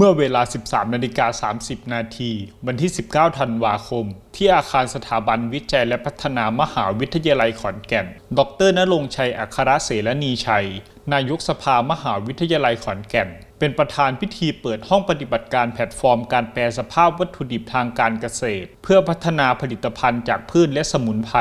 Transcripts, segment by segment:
เมื่อเวลา 13นาฬิกา30 นาที วันที่ 19 ธันวาคม ที่อาคารสถาบันวิจัยและพัฒนามหาวิทยาลัยขอนแก่น ดรนรงชัย อัครเสรณีชัย นายกสภามหาวิทยาลัยขอนแก่น เป็นประธานพิธีเปิดห้องปฏิบัติการแพลตฟอร์มการแปลสภาพวัตถุดิบทางการเกษตร เพื่อพัฒนาผลิตภัณฑ์จากพืชและสมุนไพร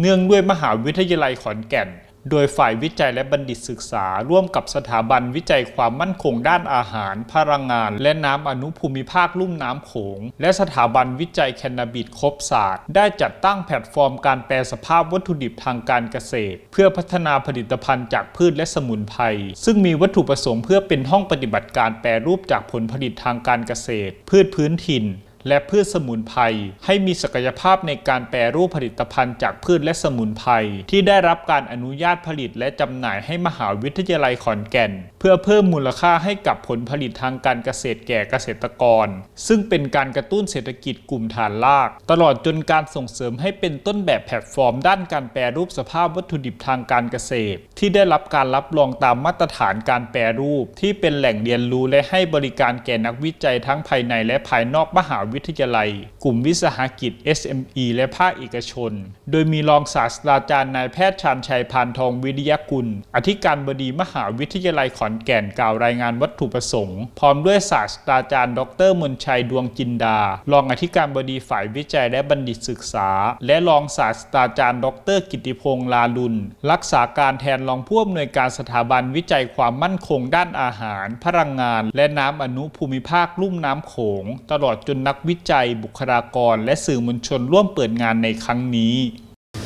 เนื่องด้วยมหาวิทยาลัยขอนแก่น โดยฝ่ายวิจัยและบัณฑิตศึกษา ร่วมกับสถาบันวิจัยความมั่นคงด้านอาหาร พลังงาน และน้ำอนุภูมิภาคลุ่มน้ำโขง และสถาบันวิจัยแคนนาบิดครบศาสตร์ ได้จัดตั้งแพลตฟอร์มการแปลสภาพวัตถุดิบทางการเกษตร เพื่อพัฒนาผลิตภัณฑ์จากพืชและสมุนไพรซึ่งมีวัตถุประสงค์เพื่อเป็นห้องปฏิบัติการแปรรูปจากผลผลิตทางการเกษตร พืชพื้นถิ่น และพืชสมุนไพรให้มีศักยภาพในการแปรรูปผลิตภัณฑ์จากพืชและสมุนไพรที่ได้รับการอนุญาตผลิตและจำหน่ายให้มหาวิทยาลัยขอนแก่น เพื่อเพิ่มมูลค่าให้กับผลผลิตทางการเกษตรแก่เกษตรกร ซึ่งเป็นการกระตุ้นเศรษฐกิจกลุ่มฐานราก ตลอดจนการส่งเสริมให้เป็นต้นแบบแพลตฟอร์ม ด้านการแปรรูปสภาพวัตถุดิบทางการเกษตร ที่ได้รับการรับรองตามมาตรฐานการแปรรูป ที่เป็นแหล่งเรียนรู้และให้บริการแก่นักวิจัยทั้งภายในและภายนอกมหาวิิทยาลัย กลุ่มวิสาหกิจ SME และภาคเอกชน โดยมีรองศาสตราจารย์นายแพทย์ชาญชัยพานทองวิริยกุล อธิการบดีมหาวิทยาลัยขอนแก่นกล่าวรายงานวัตถุประสงค์ พร้อมด้วยศาสตราจารย์ ดรมนชัยดวงจินดา รองอธิการบดีฝ่ายวิจัยและบัณฑิตศึกษา และรองศาสตราจารย์ ดร กิติพงษ์ลาลุนรักษาการแทนรองผู้อำนวยการสถาบันวิจัยความมั่นคงด้านอาหาร พลังงาน และน้ำอนุภูมิภาคลุ่มน้ำโขง ตลอดจนนักวิจัยบุคลากร และสื่อมวลชนร่วมเปิดงานในครั้งนี้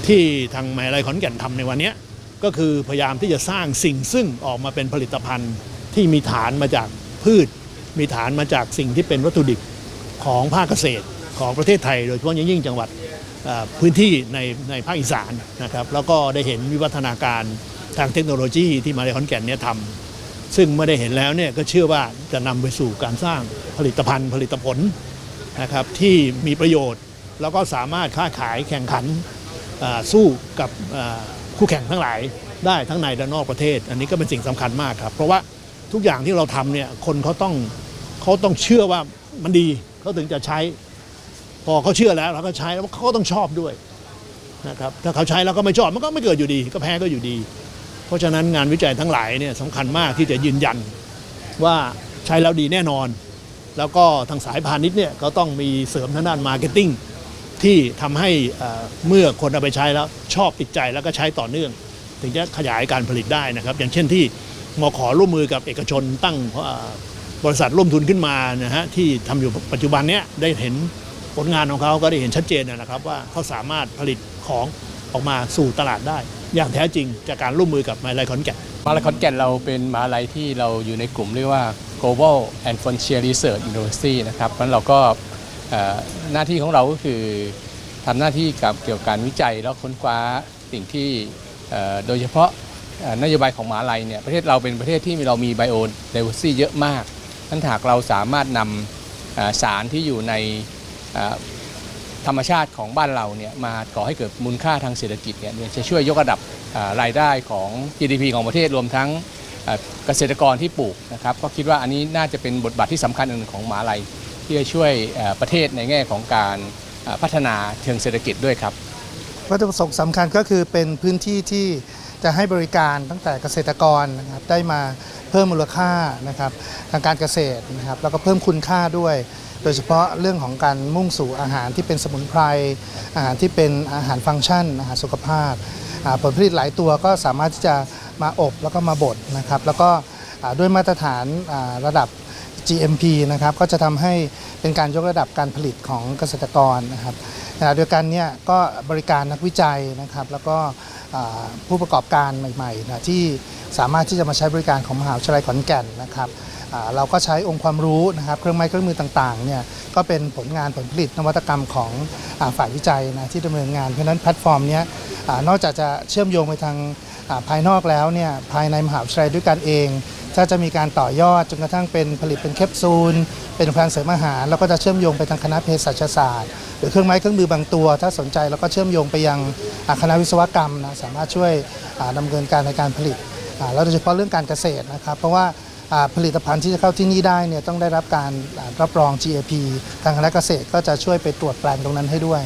ที่ทางมหาวิทยาลัยขอนแก่นทำในวันนี้ก็คือพยายามที่จะสร้างสิ่งซึ่งออกมาเป็นผลิตภัณฑ์ ที่มีฐานมาจากพืช มีฐานมาจากสิ่งที่เป็นวัตถุดิบของภาคเกษตรของประเทศไทย โดยเฉพาะอย่างยิ่งจังหวัดพื้นที่ในในภาคอีสานนะครับแล้วก็ได้เห็นวิวัฒนาการทางเทคโนโลยีที่มาวิทยาลัยขอนแก่นเนี่ยทำซึ่งเมื่อได้เห็นแล้วเนี่ยก็เชื่อว่าจะนำไปสู่การสร้างผลิตภัณฑ์ผลิตผล นะครับที่มีประโยชน์ แล้วก็สามารถค้าขายแข่งขันสู้กับคู่แข่งทั้งหลายได้ทั้งในและนอกประเทศ อันนี้ก็เป็นสิ่งสำคัญมากครับ เพราะว่าทุกอย่างที่เราทำเนี่ยคนเขาต้องเขาต้องเชื่อว่ามันดีเขาถึงจะใช้ พอเขาเชื่อแล้วเราก็ใช้แล้วเขาก็ต้องชอบด้วยนะครับถ้าเขาใช้แล้วก็ไม่ชอบมันก็ไม่เกิดอยู่ดี ก็แพ้ก็อยู่ดี เพราะฉะนั้นงานวิจัยทั้งหลายเนี่ยสำคัญมากที่จะยืนยันว่าใช้แล้วดีแน่นอน แล้วก็ทางสายพาณิชย์เนี่ยก็ต้องมีเสริมทางด้านมาร์เก็ตติ้งที่ทำให้เมื่อคนเอาไปใช้แล้วชอบติดใจแล้วก็ใช้ต่อเนื่อง ถึงจะขยายการผลิตได้นะครับ อย่างเช่นที่มขอร่วมมือกับเอกชนตั้งบริษัทร่วมทุนขึ้นมานะฮะที่ทำอยู่ปัจจุบันเนี้ยได้เห็นผลงานของเขาก็ได้เห็นชัดเจนนะครับว่าเขาสามารถผลิตของออกมาสู่ตลาดได้ อย่างแท้จริงจากการร่วมมือกับมาวิทยาลัยขอนแก่นมาลัยขอนแก่นเราเป็นมาลัยที่เราอยู่ในกลุ่มเรียกว่า global and frontier research university นะครับเพราะฉะนั้นเราก็หน้าที่ของเราก็คือทำหน้าที่กับเกี่ยวกับการวิจัยแล้วค้นคว้าสิ่งที่โดยเฉพาะนโยบายของมหาลัยเนี่ยประเทศเราเป็นประเทศที่เรามี bio diversity เยอะมากนั้นหากเราสามารถนำสารที่อยู่ในธรรมชาติของบ้านเราเนี่ยมาก่อให้เกิดมูลค่าทางเศรษฐกิจเนี่ยจะช่วยยกระดับรายได้ของ GDP ของประเทศรวมทั้ง เกษตรกรที่ปลูกนะครับก็คิดว่าอันนี้น่าจะเป็นบทบาทที่สำคัญอันหนึ่งของมหาลัย ที่จะช่วยประเทศในแง่ของการพัฒนาเชิงเศรษฐกิจด้วยครับวัตถุประสงค์สำคัญก็คือเป็นพื้นที่ที่จะให้บริการตั้งแต่เกษตรกรนะครับได้มาเพิ่มมูลค่านะครับทางการเกษตรนะครับแล้วก็เพิ่มคุณค่าด้วย โดยเฉพาะเรื่องของการมุ่งสู่อาหารที่เป็นสมุนไพรอาหารที่เป็นอาหารฟังก์ชันอาหารสุขภาพผลผลิตหลายตัวก็สามารถที่จะมาอบแล้วก็มาบดนะครับ แล้วก็ด้วยมาตรฐานระดับ GMP นะครับก็จะทำให้เป็นการยกระดับการผลิตของเกษตรกรนะครับขณะเดียวกันเนี่ยก็บริการนักวิจัยนะครับ แล้วก็ผู้ประกอบการใหม่ๆนะที่สามารถที่จะมาใช้บริการของมหาวิทยาลัยขอนแก่นนะครับเราก็ใช้องค์ความรู้นะครับ เครื่องไม้เครื่องมือต่างๆเนี่ยก็เป็นผลงานผลผลิตนวัตกรรมของอฝ่ายวิจัยนะที่ดำเนินงานเพราะฉะนั้นแพลตฟอร์มนี้นอกจากจะเชื่อมโยงไปทาง ภายนอกแล้วเนี่ยภายในมหาวิทยาลัยด้วยกันเอง ถ้าจะมีการต่อยอดจนกระทั่งเป็นผลิตเป็นแคปซูล เป็นผลิตภัณฑ์เสริมอาหาร แล้วก็จะเชื่อมโยงไปทางคณะเภสัชศาสตร์ หรือเครื่องไม้เครื่องมือบางตัว ถ้าสนใจแล้วก็เชื่อมโยงไปยังอ่าคณะวิศวกรรมนะสามารถช่วยอ่าดำเนินการในการผลิตอ่าแล้วโดยเฉพาะเรื่องการเกษตรนะครับ เพราะว่าผลิตภัณฑ์ที่จะเข้าที่นี่ได้เนี่ยต้องได้รับการรับรอง GAP ทางคณะเกษตรก็จะช่วยไปตรวจแปลงตรงนั้นให้ด้วย